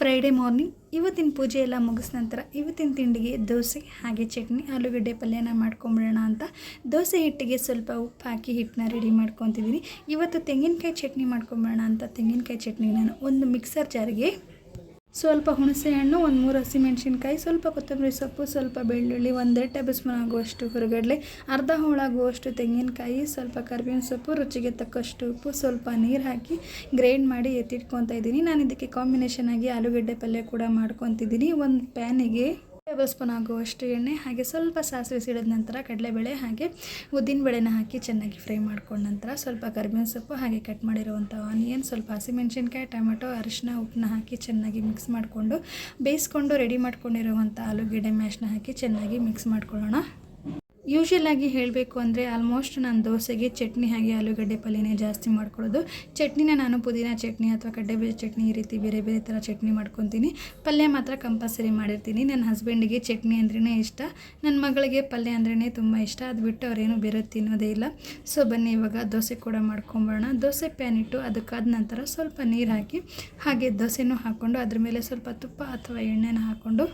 Friday morning ಇವತ್ತಿನ ಪೂಜೆ ಎಲ್ಲ ಮುಗಿಸ್ ನಂತರ ಇವತ್ತಿನ ತಿಂಡಿಗೆ ದೋಸೆ, ಹಾಗೆ ಚಟ್ನಿ, ಆಲೂಗಡ್ಡೆ ಪಲ್ಯನ ಮಾಡ್ಕೊಂಬಿಡೋಣ ಅಂತ ದೋಸೆ ಹಿಟ್ಟಿಗೆ ಸ್ವಲ್ಪ ಉಪ್ಪು ಹಾಕಿ ಹಿಟ್ಟನ್ನ ರೆಡಿ ಮಾಡ್ಕೊತಿದ್ದೀನಿ ಇವತ್ತು ತೆಂಗಿನಕಾಯಿ ಚಟ್ನಿ ಮಾಡ್ಕೊಂಬಿಡೋಣ ಅಂತ ತೆಂಗಿನಕಾಯಿ ಚಟ್ನಿ ನಾನು ಒಂದು ಮಿಕ್ಸರ್ ಜಾರಿಗೆ ಸ್ವಲ್ಪ ಹುಣಸೆ ಹಣ್ಣು, ಒಂದು ಮೂರು ಹಸಿಮೆಣ್ಸಿನ್ಕಾಯಿ, ಸ್ವಲ್ಪ ಕೊತ್ತಂಬರಿ ಸೊಪ್ಪು, ಸ್ವಲ್ಪ ಬೆಳ್ಳುಳ್ಳಿ ಒಂದೆರಡು ಟೇಬಲ್ ಸ್ಪೂನ್ ಆಗುವಷ್ಟು ಹುರಗಡ್ಲೆ, ಅರ್ಧ ಹೋಳಾಗುವಷ್ಟು ತೆಂಗಿನಕಾಯಿ, ಸ್ವಲ್ಪ ಕರಿಬೇವಿನ ಸೊಪ್ಪು, ರುಚಿಗೆ ತಕ್ಕಷ್ಟು ಉಪ್ಪು, ಸ್ವಲ್ಪ ನೀರು ಹಾಕಿ ಗ್ರೈಂಡ್ ಮಾಡಿ ಎತ್ತಿಟ್ಕೊತಾ ಇದ್ದೀನಿ. ನಾನು ಇದಕ್ಕೆ ಕಾಂಬಿನೇಷನ್ ಆಗಿ ಆಲೂಗಡ್ಡೆ ಪಲ್ಯ ಕೂಡ ಮಾಡ್ಕೊತಿದ್ದೀನಿ. ಒಂದು ಪ್ಯಾನಿಗೆ ಟೇಬಲ್ ಸ್ಪೂನ್ ಆಗುವಷ್ಟು ಎಣ್ಣೆ ಹಾಗೆ ಸ್ವಲ್ಪ ಸಾಸಿವೆ ಸಿಡಿದ ನಂತರ ಕಡಲೆಬೇಳೆ ಹಾಗೆ ಉದ್ದಿನಬೇಳೆನ ಹಾಕಿ ಚೆನ್ನಾಗಿ ಫ್ರೈ ಮಾಡ್ಕೊಂಡ ನಂತರ ಸ್ವಲ್ಪ ಕರಿಬೇವಿನ ಸೊಪ್ಪು ಹಾಗೆ ಕಟ್ ಮಾಡಿರುವಂಥ ಆನಿಯನ್ ಸ್ವಲ್ಪ ಹಸಿಮೆಣ್ಸಿನ್ಕಾಯಿ, ಟೊಮೆಟೊ ಅರಿಶಿನ ಉಪ್ಪನ್ನ ಹಾಕಿ ಚೆನ್ನಾಗಿ ಮಿಕ್ಸ್ ಮಾಡಿಕೊಂಡು ಬೇಯಿಸ್ಕೊಂಡು ರೆಡಿ ಮಾಡ್ಕೊಂಡಿರುವಂಥ ಆಲೂಗೆಡ್ಡೆ ಮ್ಯಾಶ್ನ ಹಾಕಿ ಚೆನ್ನಾಗಿ ಮಿಕ್ಸ್ ಮಾಡ್ಕೊಳ್ಳೋಣ. ಯೂಶಲ್ ಆಗಿ ಹೇಳಬೇಕು ಅಂದರೆ ಆಲ್ಮೋಸ್ಟ್ ನಾನು ದೋಸೆಗೆ ಚಟ್ನಿ ಹಾಗೆ ಆಲೂಗಡ್ಡೆ ಪಲ್ಯನೇ ಜಾಸ್ತಿ ಮಾಡ್ಕೊಳ್ಳೋದು. ಚಟ್ನಿನ ನಾನು ಪುದೀನ ಚಟ್ನಿ ಅಥವಾ ಕಡ್ಲೆಬೇಳೆ ಚಟ್ನಿ ಈ ರೀತಿ ಬೇರೆ ಬೇರೆ ಥರ ಚಟ್ನಿ ಮಾಡ್ಕೊತೀನಿ. ಪಲ್ಯ ಮಾತ್ರ ಕಂಪಲ್ಸರಿ ಮಾಡಿರ್ತೀನಿ. ನನ್ನ ಹಸ್ಬೆಂಡಿಗೆ ಚಟ್ನಿ ಅಂದ್ರೇ ಇಷ್ಟ. ನನ್ನ ಮಗಳಿಗೆ ಪಲ್ಯ ಅಂದ್ರೇ ತುಂಬ ಇಷ್ಟ. ಅದು ಬಿಟ್ಟು ಅವರೇನು ಬೇರೆ ತಿನ್ನೋದೇ ಇಲ್ಲ. ಸೊ ಬನ್ನಿ, ಇವಾಗ ದೋಸೆ ಕೂಡ ಮಾಡ್ಕೊಂಬೋಣ ದೋಸೆ ಪ್ಯಾನ್ ಇಟ್ಟು ಅದಕ್ಕಾದ ನಂತರ ಸ್ವಲ್ಪ ನೀರು ಹಾಕಿ ಹಾಗೆ ದೋಸೆನೂ ಹಾಕ್ಕೊಂಡು ಅದ್ರ ಮೇಲೆ ಸ್ವಲ್ಪ ತುಪ್ಪ ಅಥವಾ ಎಣ್ಣೆನ ಹಾಕ್ಕೊಂಡು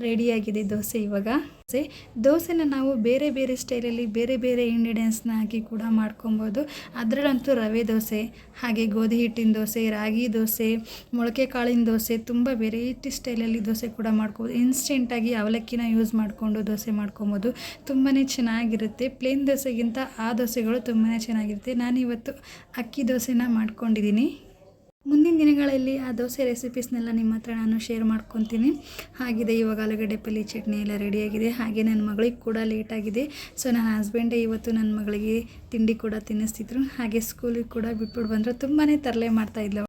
ರೆಡಿಯಾಗಿದೆ ದೋಸೆ ಇವಾಗ. ದೋಸೆ, ದೋಸೆನ ನಾವು ಬೇರೆ ಬೇರೆ ಸ್ಟೈಲಲ್ಲಿ ಬೇರೆ ಬೇರೆ ಇಂಗ್ರೀಡಿಯೆಂಟ್ಸ್ನ ಹಾಕಿ ಕೂಡ ಮಾಡ್ಕೊಬೋದು. ಅದರಲ್ಲಂತೂ ರವೆ ದೋಸೆ, ಹಾಗೆ ಗೋಧಿ ಹಿಟ್ಟಿನ ದೋಸೆ, ರಾಗಿ ದೋಸೆ, ಮೊಳಕೆ ಕಾಳಿನ ದೋಸೆ, ತುಂಬ ವೆರೈಟಿ ಸ್ಟೈಲಲ್ಲಿ ದೋಸೆ ಕೂಡ ಮಾಡ್ಕೋಬೋದು. ಇನ್ಸ್ಟೆಂಟಾಗಿ ಅವಲಕ್ಕಿನ ಯೂಸ್ ಮಾಡಿಕೊಂಡು ದೋಸೆ ಮಾಡ್ಕೊಬೋದು. ತುಂಬಾ ಚೆನ್ನಾಗಿರುತ್ತೆ. ಪ್ಲೇನ್ ದೋಸೆಗಿಂತ ಆ ದೋಸೆಗಳು ತುಂಬಾ ಚೆನ್ನಾಗಿರುತ್ತೆ. ನಾನಿವತ್ತು ಅಕ್ಕಿ ದೋಸೆನ ಮಾಡ್ಕೊಂಡಿದ್ದೀನಿ. ಮುಂದಿನ ದಿನಗಳಲ್ಲಿ ಆ ದೋಸೆ ರೆಸಿಪೀಸ್ನೆಲ್ಲ ನಿಮ್ಮ ಹತ್ರ ನಾನು ಶೇರ್ ಮಾಡ್ಕೊತೀನಿ. ಹಾಗಿದೆ, ಇವಾಗ ಆಲೂಗಡ್ಡೆ, ಪಲ್ಲಿ, ಚಟ್ನಿ ಎಲ್ಲ ರೆಡಿಯಾಗಿದೆ ಹಾಗೆ ನನ್ನ ಮಗಳಿಗೆ ಕೂಡ ಲೇಟಾಗಿದೆ ಸೊ ನನ್ನ ಹಸ್ಬೆಂಡೇ ಇವತ್ತು ನನ್ನ ಮಗಳಿಗೆ ತಿಂಡಿ ಕೂಡ ತಿನ್ನಿಸ್ತಿದ್ರು. ಹಾಗೆ ಸ್ಕೂಲಿಗೆ ಕೂಡ ಬಿಟ್ಬಿಟ್ಟು ಬಂದರು ತುಂಬಾ ತರಲೆ ಮಾಡ್ತಾಯಿದ್ಲು